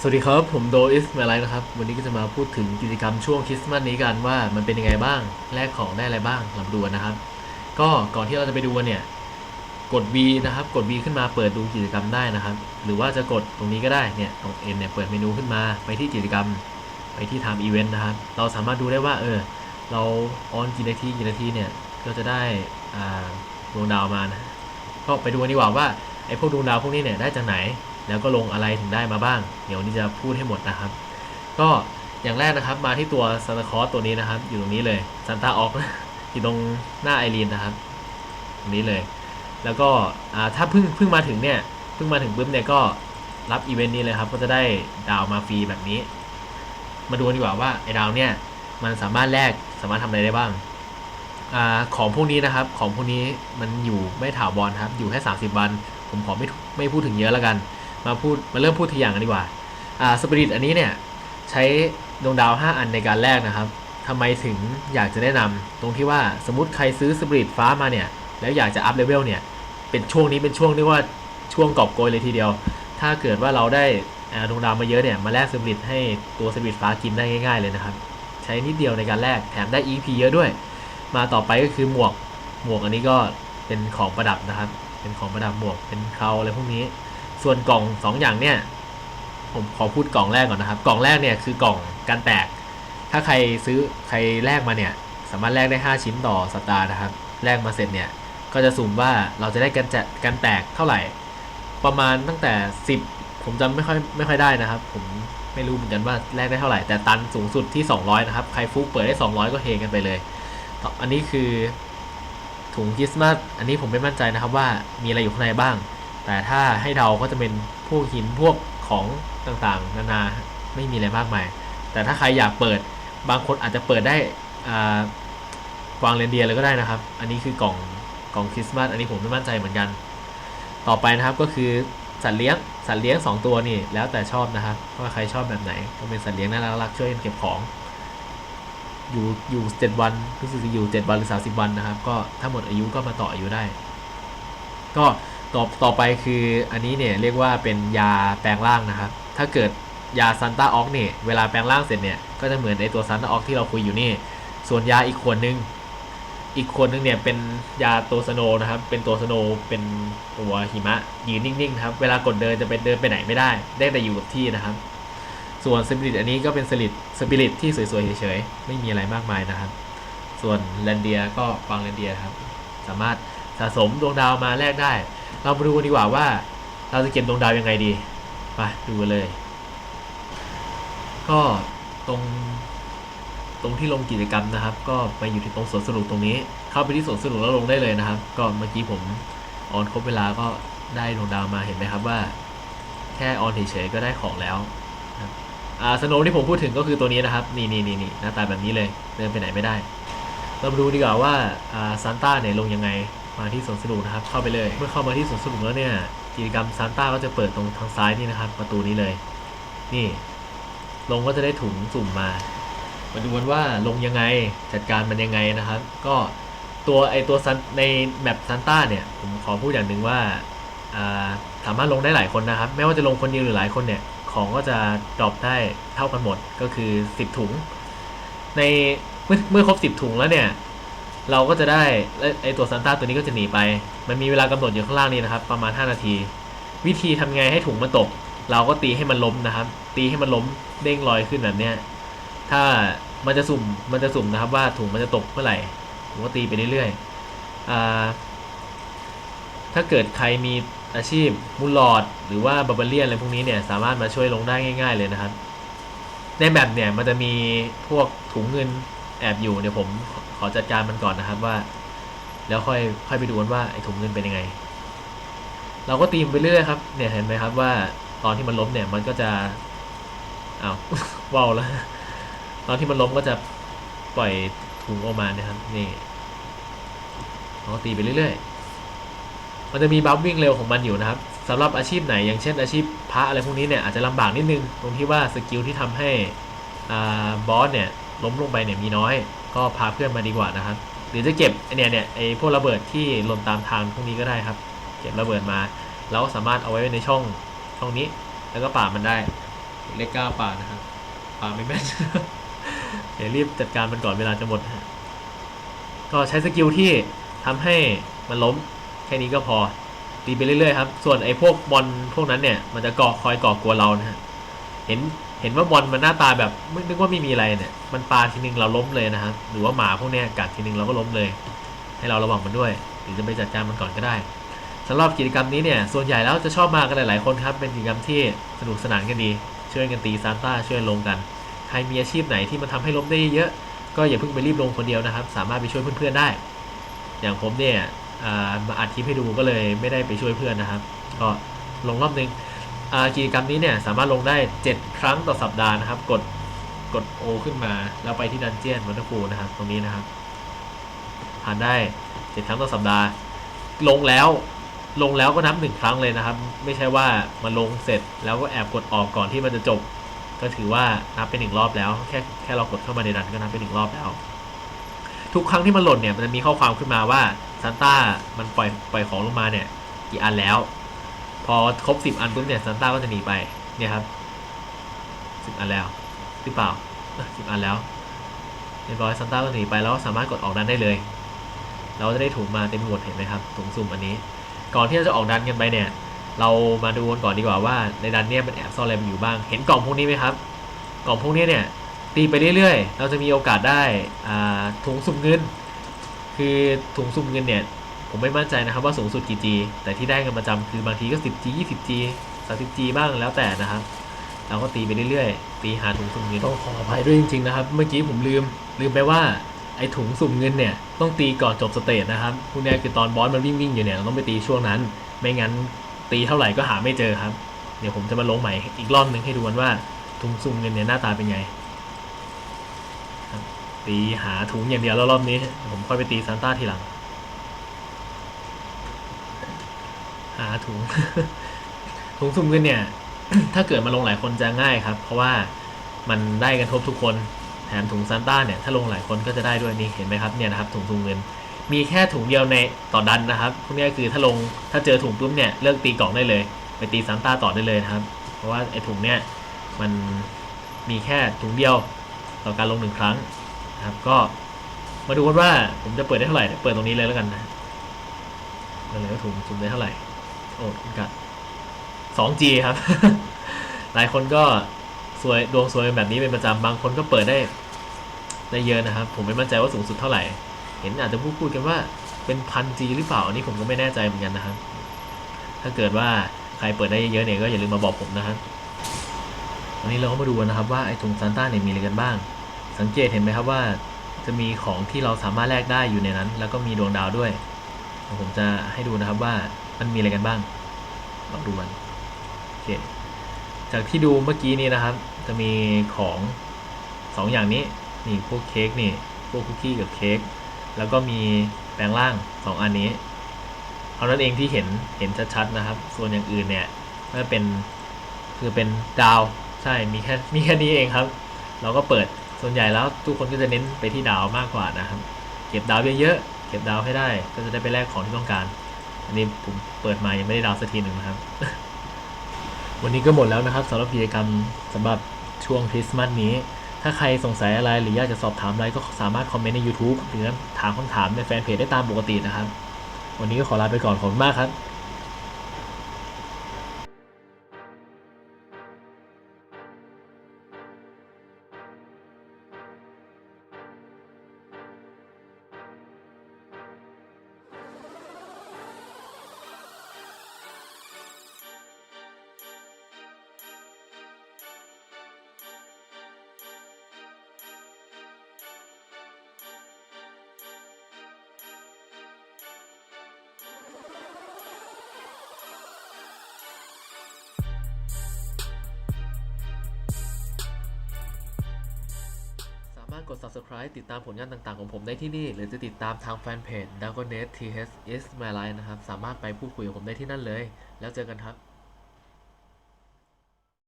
สวัสดีครับ ผมโดอิสมาไลนะครับ วันนี้ก็จะมาพูดถึงกิจกรรมช่วงคริสต์มาสนี้กันว่ามันเป็นยังไงบ้างแลกของได้อะไรบ้างเรามาดูนนะครับ ก็ก่อนที่เราจะไปดูเนี่ย กด V นะครับ กด V ขึ้นมาเปิดดูกิจกรรมได้นะครับ หรือว่าจะกดตรงนี้ก็ได้เนี่ยตรง N เนี่ยเปิดเมนูขึ้นมาไปที่กิจกรรมไปที่ Time Event นะครับ เราสามารถดูได้ว่าเออเราออนกี่นาทีกี่นาทีเนี่ยก็จะได้ดวงดาวมานะก็ไปดูกันดีกว่าว่าไอ้พวกดวงดาวพวกนี้เนี่ยได้จากไหน แล้วก็ลงอะไรถึงได้มาบ้าง เดี๋ยวนี้จะพูดให้หมดนะครับ ก็อย่างแรกนะครับ มาที่ตัวซานตาคอสตัวนี้นะครับ อยู่ตรงนี้เลยซานตาออกอยู่ตรงหน้าไอรีนนะครับ ตรงนี้เลย แล้วก็ถ้าเพิ่งเพิ่งมาถึงเนี่ยเพิ่งมาถึงปุ๊บเนี่ยก็รับอีเวนต์นี้เลยครับ ก็จะได้ดาวมาฟรีแบบนี้ มาดูกันดีกว่าว่าไอดาวเนี่ยมันสามารถแลกสามารถทำอะไรได้บ้างอของพวกนี้นะครับ ของพวกนี้มันอยู่ไม่ถาวรครับ อยู่แค่ 30 วัน ผมขอไม่ไม่พูดถึงเยอะแล้วกัน มาพูดมาเริ่มพูดทีอย่างกันดีกว่าอ่าสปิริตอันนี้เนี่ยใช้ดวงดาว 5 อันในการแลกนะครับทำไมถึงอยากจะแนะนำตรงที่ว่าสมมติใครซื้อสปิริตฟ้ามาเนี่ยแล้วอยากจะอัพเลเวลเนี่ยเป็นช่วงนี้เป็นช่วงเรียกว่าช่วงกอบโกยเลยทีเดียว ถ้าเกิดว่าเราได้อ่าดวงดาวมาเยอะเนี่ยมาแลกสปิริตให้ตัวสปิริตฟ้ากินได้ง่ายๆเลยนะครับ ใช้นิดเดียวในการแลกแถมได้ EP เยอะด้วย มาต่อไปก็คือหมวกหมวกอันนี้ก็เป็นของประดับนะครับ เป็นของประดับหมวกเป็นเคราอะไรพวกนี้ ส่วนกล่อง 2 อย่างเนี่ย ผมขอพูดกล่องแรกก่อนนะครับ กล่องแรกเนี่ยคือกล่องการแตก ถ้าใครซื้อใครแลกมาเนี่ย สามารถแลกได้ 5 ชิ้นต่อสัปดาห์นะครับ แลกมาเสร็จเนี่ย ก็จะสุ่มว่าเราจะได้กันจะกันแตกเท่าไหร่ ประมาณตั้งแต่ 10 ผมจำไม่ค่อยไม่ค่อยได้นะครับ ผมไม่รู้เหมือนกันว่าแลกได้เท่าไหร่ แต่ตันสูงสุดที่ 200 นะครับ ใครฟุกเปิดได้ 200 ก็เฮกันไปเลยต่ออันนี้คือถุงคริสต์มาส อันนี้ผมไม่มั่นใจนะครับว่ามีอะไรอยู่ข้างในบ้าง แต่ถ้าให้เดาก็จะเป็นพวกหินพวกของต่างๆ นานาไม่มีอะไรมากมาย แต่ถ้าใครอยากเปิดบางคนอาจจะเปิดได้อ่าวางเรนเดียร์เลยก็ได้นะครับ อันนี้คือกล่องกล่องคริสต์มาสอันนี้ผมไม่มั่นใจเหมือนกัน ต่อไปนะครับก็คือสัตว์เลี้ยงสัตว์เลี้ยง 2 ตัวนี่แล้วแต่ชอบนะครับว่าใครชอบแบบไหนก็เป็นสัตว์เลี้ยงน่ารักๆช่วยกันเก็บของ อยู่อยู่เจ็ดวันรู้สึกจะอยู่เจ็ดวันหรือสาสิบวันนะครับ ก็ถ้าหมดอายุก็มาต่ออายุได้ ก็ ต่อต่อไปคืออันนี้เนี่ยเรียกว่าเป็นยาแปลงร่างนะครับ ถ้าเกิดยาซันต้าออกเนี่ยเวลาแปลงร่างเสร็จเนี่ยก็จะเหมือนไอตัวซันต้าออกที่เราคุยอยู่นี่ ส่วนยาอีกขวดนึง อีกขวดนึงเนี่ยเป็นยาตัวสโนนะครับ เป็นตัวสโนเป็นตัวหิมะยืนนิ่งๆครับ เวลากดเดินจะเป็นเดินไปไหนไม่ได้ ได้แต่อยู่กับที่นะครับ ส่วนสปิริตอันนี้ก็เป็นสลิดสปิริตที่สวยๆเฉยๆไม่มีอะไรมากมายนะครับ ส่วนแลนเดียก็ฟังแลนเดียครับ สามารถสะสมดวงดาวมาแลกได้ เรามาดูกันดีกว่าว่า เราจะเก็บดวงดาวยังไงดีไปดูกันเลย ก็ตรงตรงที่ลงกิจกรรมนะครับ ก็ไปอยู่ที่ตรงสวนสนุกตรงนี้ เข้าไปที่สวนสนุกแล้วลงได้เลยนะครับ ก็เมื่อกี้ผมออนครบเวลาก็ได้ดวงดาวมาเห็นไหมครับว่า แค่ออนเฉยๆก็ได้ของแล้วอ่าสโนว์ที่ผมพูดถึงก็คือตัวนี้นะครับ นี่นี่นี่นี่หน้าตาแบบนี้เลยเดินไปไหนไม่ได้ เรามาดูดีกว่าว่าอ่าซานต้าเนี่ยลงยังไง มาที่สวนสนุกนะครับ เข้าไปเลย เมื่อเข้ามาที่สวนสนุกแล้วเนี่ย กิจกรรมซานต้าก็จะเปิดตรงทางซ้ายนี่นะครับ ประตูนี้เลย นี่ ลงก็จะได้ถุงสุ่มมา มาดูกันว่าลงยังไง จัดการมันยังไงนะครับ ก็ตัวไอตัวซันในแมปซานต้าเนี่ย ผมขอพูดอย่างหนึ่งว่าอ่าสามารถลงได้หลายคนนะครับ ไม่ว่าจะลงคนเดียวหรือหลายคนเนี่ย ของก็จะดรอปได้เท่ากันหมด ก็คือ 10 ถุง ในเมื่อเมื่อครบ 10 ถุงแล้วเนี่ย เราก็จะได้และไอตัวซันต้าตัวนี้ก็จะหนีไป มันมีเวลากำหนดอยู่ข้างล่างนี้นะครับ ประมาณ 5 นาที วิธีทำไงให้ถุงมันตก เราก็ตีให้มันล้มนะครับ ตีให้มันล้มเด้งลอยขึ้นแบบเนี้ยถ้ามันจะสุ่มมันจะสุ่มนะครับว่าถุงมันจะตกเมื่อไหร่ผมก็ตีไปเรื่อยๆถ้าเกิดใครมีอาชีพมูลลอดหรือว่าบาบาเลียนอะไรพวกนี้เนี่ยสามารถมาช่วยลงได้ง่าย ๆ เลยนะครับ ในแบบเนี่ยมันจะมีพวกถุงเงิน แอบอยู่เดี๋ยวผมขอจัดการมันก่อนนะครับว่า แล้วค่อยค่อยไปดูกันว่าไอ้ถุงเงินเป็นยังไง เราก็ตีมไปเรื่อยครับเนี่ยเห็นไหมครับว่าตอนที่มันล้มเนี่ยมันก็จะอ้าวว้าวแล้วตอนที่มันล้มก็จะปล่อยถุงออกมานะครับนี่เราก็ตีไปเรื่อยๆ มันจะมีบัฟวิ่งเร็วของมันอยู่นะครับสำหรับอาชีพไหนอย่างเช่นอาชีพพระอะไรพวกนี้เนี่ยอาจจะลำบากนิดนึงตรงที่ว่าสกิลที่ทำให้อ่าบอสเนี่ย ล้มลงไปเนี่ยมีน้อย ก็พาเพื่อนมาดีกว่านะครับ หรือจะเก็บไอเนี่ยเนี่ยไอพวกระเบิดที่หล่นตามทางพวกนี้ก็ได้ครับ เก็บระเบิดมาเราก็สามารถเอาไว้ในช่องช่องนี้ แล้วก็ป่ามันได้ เลขเก้าป่านะครับป่าไม่แม่นเดี๋ยวรีบจัดการมันก่อนเวลาจะหมดฮะก็ใช้สกิลที่ทำให้มันล้มแค่นี้ก็พอตีไปเรื่อยๆครับ ส่วนไอ้พวกบอลพวกนั้นเนี่ย มันจะก่อคอยก่อกลัวเรานะฮะ เห็น เห็นว่าบอลมันหน้าตาแบบไม่นึกว่าไม่มีอะไรเนี่ย มันปาทีนึงเราล้มเลยนะครับ หรือว่าหมาพวกนี้กัดทีนึงเราก็ล้มเลย ให้เราระวังมันด้วย หรือจะไปจัดการมันก่อนก็ได้สำหรับกิจกรรมนี้เนี่ยส่วนใหญ่แล้วจะชอบมากันหลายๆคนครับ เป็นกิจกรรมที่สนุกสนานกันดี ช่วยกันตีซานต้าช่วยลงกัน ใครมีอาชีพไหนที่มันทำให้ล้มได้เยอะก็อย่าเพิ่งไปรีบลงคนเดียวนะครับ สามารถไปช่วยเพื่อนๆได้ อย่างผมเนี่ยมาอัดคลิปให้ดูก็เลยไม่ได้ไปช่วยเพื่อนนะครับ ก็ลงรอบนึงอ่า กิจกรรมนี้เนี่ยสามารถลงได้ 7 ครั้งต่อสัปดาห์นะครับ กดกด O ขึ้นมา แล้วไปที่ดันเจียนวัตถุฟูนะครับ ตรงนี้นะครับผ่านได้ 7 ครั้งต่อสัปดาห์ ลงแล้วลงแล้วก็นับหนึ่งครั้งเลยนะครับ ไม่ใช่ว่ามาลงเสร็จแล้วก็แอบกดออกก่อนที่มันจะจบ ก็ถือว่านับไปหนึ่งรอบแล้ว แค่แค่เรากดเข้ามาในดันก็นับไปหนึ่งรอบแล้ว ทุกครั้งที่มันหล่นเนี่ยมันจะมีข้อความขึ้นมาว่าซานต้ามันปล่อยปล่อยของลงมาเนี่ยกี่อันแล้ว พอครบสิบอันปุ๊บเนี่ยซานต้าก็จะหนีไปเนี่ยครับสิบอันแล้วหรือเปล่าสิบอันแล้วเรียบร้อยซานต้าก็หนีไปแล้วสามารถกดออกดันได้เลย เราจะได้ถุงมาเต็มหมดเห็นไหมครับถุงสุ่มอันนี้ ก่อนที่เราจะออกดันกันไปเนี่ย เรามาดูกันก่อนดีกว่าว่าในดันเนี่ยมันแอบซ่อนอะไรอยู่บ้าง เห็นกล่องพวกนี้ไหมครับ กล่องพวกนี้เนี่ยตีไปเรื่อยๆ เราจะมีโอกาสได้ถุงสุ่มเงิน คือถุงสุ่มเงินเนี่ย ผมไม่มั่นใจนะครับว่าสูงสุดกี่ G แต่ที่ได้กันประจำคือบางทีก็ 10G 20G 30G บ้างแล้วแต่นะครับ เราก็ตีไปเรื่อยๆ ตีหาถุงสุ่มเงินต้องขออภัยด้วยจริงๆนะครับ เมื่อกี้ผมลืมลืมไปว่าไอ้ถุงสุ่มเงินเนี่ยต้องตีก่อนจบสเตจนะครับพวกเนี้คือตอนบอสมันวิ่งวิ่งอยู่เนี่ยเราต้องไปตีช่วงนั้น ไม่งั้นตีเท่าไหร่ก็หาไม่เจอครับ เดี๋ยวผมจะมาลงใหม่อีกรอบนึงให้ดูกันว่าถุงสุ่มเงินเนี่ยหน้าตาเป็นไงตีหาถุงอย่างเดียวแล้วรอบนี้ ผมค่อยไปตีซานต้าทีหลัง หาถุง ถุงสุ่มเงินเนี่ย ถ้าเกิดมาลงหลายคนจะง่ายครับ เพราะว่ามันได้กันครบทุกคน แถมถุงซานต้าเนี่ย ถ้าลงหลายคนก็จะได้ด้วยนี่ เห็นไหมครับ เนี่ยนะครับ ถุงสุ่มเงิน มีแค่ถุงเดียวในต่อดันนะครับ พวกนี้คือถ้าลง ถ้าเจอถุงปุ๊บเนี่ย เลิกตีกล่องได้เลย ไปตีซานต้าต่อได้เลยนะครับ เพราะว่าไอ้ถุงเนี่ย มันมีแค่ถุงเดียวต่อการลงหนึ่งครั้งนะครับ ก็มาดูกันว่าผมจะเปิดได้เท่าไหร่ เปิดตรงนี้เลยแล้วกันนะเปิดเลยว่าถุงสุ่มได้เท่าไหร่ โอ้กัด 2G ครับ หลายคนก็สวยดวงสวยแบบนี้เป็นประจำบางคนก็เปิดได้ได้เยอะนะครับ ผมไม่มั่นใจว่าสูงสุดเท่าไหร่ เห็นอาจจะพูดพูดกันว่าเป็นพัน G หรือเปล่าอันนี้ผมก็ไม่แน่ใจเหมือนกันนะครับ ถ้าเกิดว่าใครเปิดได้เยอะๆเนี่ยก็อย่าลืมมาบอกผมนะครับวันนี้เราก็มาดูนะครับว่าไอ้ถุงซานต้าเนี่ยมีอะไรกันบ้าง สังเกตเห็นไหมครับว่าจะมีของที่เราสามารถแลกได้อยู่ในนั้น แล้วก็มีดวงดาวด้วย ผมจะให้ดูนะครับว่า มันมีอะไรกันบ้างลองดูมันโอเคจากที่ดูเมื่อกี้นี้นะครับ จะมีของสองอย่างนี้นี่พวกเค้กนี่พวกคุกกี้กับเค้กแล้วก็มีแปลงร่างสองอันนี้เท่านั้นเองที่เห็นเห็นชัดๆนะครับ ส่วนอย่างอื่นเนี่ยก็เป็นคือเป็นดาวใช่มีแค่มีแค่นี้เองครับ เราก็เปิดส่วนใหญ่แล้วทุกคนก็จะเน้นไปที่ดาวมากกว่านะครับ เก็บดาวเยอะๆเก็บดาวให้ได้ ก็จะได้ไปแลกของที่ต้องการ อันนี้ผมเปิดมายังไม่ได้ดาวสักทีหนึ่งนะครับ วันนี้ก็หมดแล้วนะครับสำหรับกิจกรรมสำหรับช่วงคริสต์มาสนี้ ถ้าใครสงสัยอะไรหรืออยากจะสอบถามอะไรก็สามารถคอมเมนต์ใน YouTube หรือถามคำถามในแฟนเพจได้ตามปกตินะครับ วันนี้ก็ขอลาไปก่อนขอบคุณมากครับ กด subscribe ติดตามผลงานต่างๆของผมได้ที่นี่ หรือจะติดตามทางแฟนเพจ d a g o n e t THS my life นะครับ สามารถไปพูดคุยกับผมได้ที่นั่นเลย แล้วเจอกันครับ